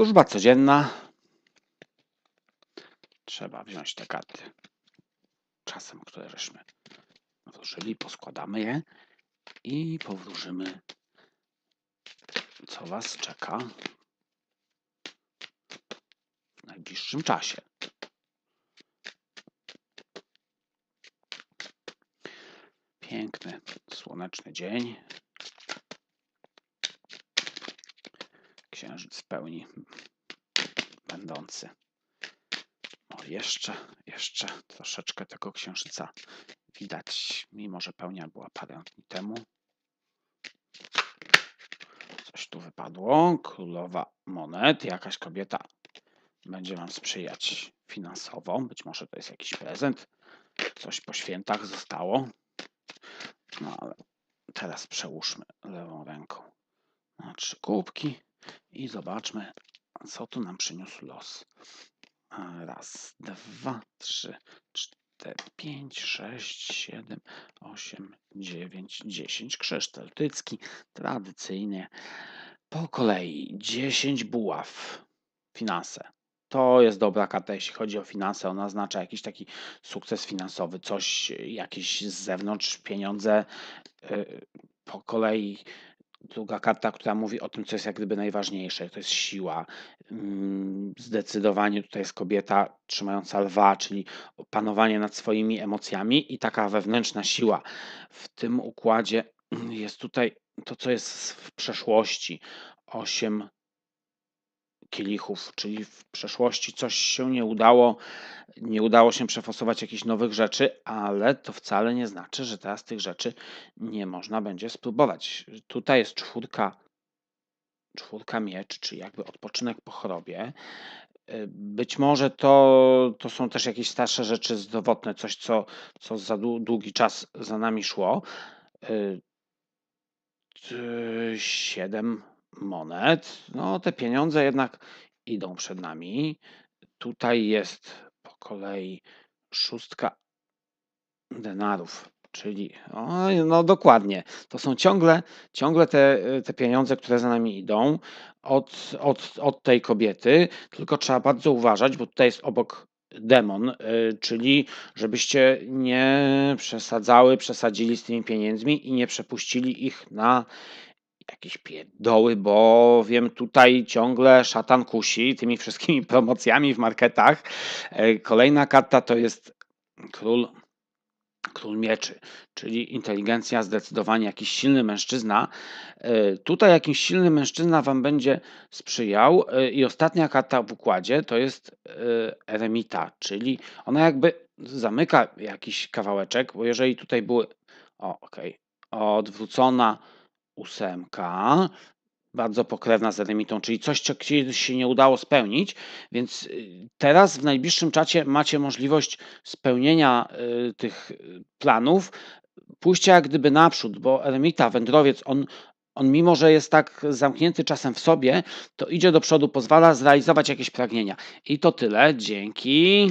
Służba codzienna. Trzeba wziąć te karty. Czasem, które żeśmy włożyli, poskładamy je i powróżymy, co Was czeka w najbliższym czasie. Piękny, słoneczny dzień. Księżyc w pełni będący. O, jeszcze, jeszcze troszeczkę tego księżyca widać, mimo że pełnia była parę dni temu. Coś tu wypadło. Królowa monet. Jakaś kobieta będzie Wam sprzyjać finansowo. Być może to jest jakiś prezent. Coś po świętach zostało. No ale teraz przełóżmy lewą ręką na trzy kubki i zobaczmy, co tu nam przyniósł los. Raz, dwa, trzy, cztery, pięć, sześć, siedem, osiem, dziewięć, dziesięć. Krzyż celtycki, tradycyjnie. Po kolei dziesięć buław. Finanse. To jest dobra karta, jeśli chodzi o finanse. Ona oznacza jakiś taki sukces finansowy, coś, jakieś z zewnątrz pieniądze. y, Po kolei druga karta, która mówi o tym, co jest jak gdyby najważniejsze, to jest siła. Mm, Zdecydowanie tutaj jest kobieta trzymająca lwa, czyli panowanie nad swoimi emocjami i taka wewnętrzna siła. W tym układzie jest tutaj to, co jest w przeszłości. Osiem kielichów, czyli w przeszłości coś się nie udało, nie udało się przefosować jakichś nowych rzeczy, ale to wcale nie znaczy, że teraz tych rzeczy nie można będzie spróbować. Tutaj jest czwórka, czwórka miecz, czyli jakby odpoczynek po chorobie. Y, Być może to, to są też jakieś starsze rzeczy zdrowotne, coś, co, co za dłu- długi czas za nami szło. Y, Siedem monet. No, te pieniądze jednak idą przed nami. Tutaj jest po kolei szóstka denarów, czyli oj, no dokładnie. To są ciągle, ciągle te, te pieniądze, które za nami idą od, od, od tej kobiety, tylko trzeba bardzo uważać, bo tutaj jest obok demon, y, czyli żebyście nie przesadzały, przesadzili z tymi pieniędzmi i nie przepuścili ich na jakieś pierdoły, bo wiem, tutaj ciągle szatan kusi tymi wszystkimi promocjami w marketach. E, Kolejna karta to jest król, król mieczy, czyli inteligencja, zdecydowanie jakiś silny mężczyzna. E, Tutaj jakiś silny mężczyzna wam będzie sprzyjał. E, I ostatnia karta w układzie to jest eremita, czyli ona jakby zamyka jakiś kawałeczek, bo jeżeli tutaj były, o okej, odwrócona ósemka, bardzo pokrewna z eremitą, czyli coś, co kiedyś się nie udało spełnić, więc y, teraz w najbliższym czasie macie możliwość spełnienia y, tych y, planów, pójścia jak gdyby naprzód, bo eremita, wędrowiec, on, on mimo, że jest tak zamknięty czasem w sobie, to idzie do przodu, pozwala zrealizować jakieś pragnienia. I to tyle. Dzięki.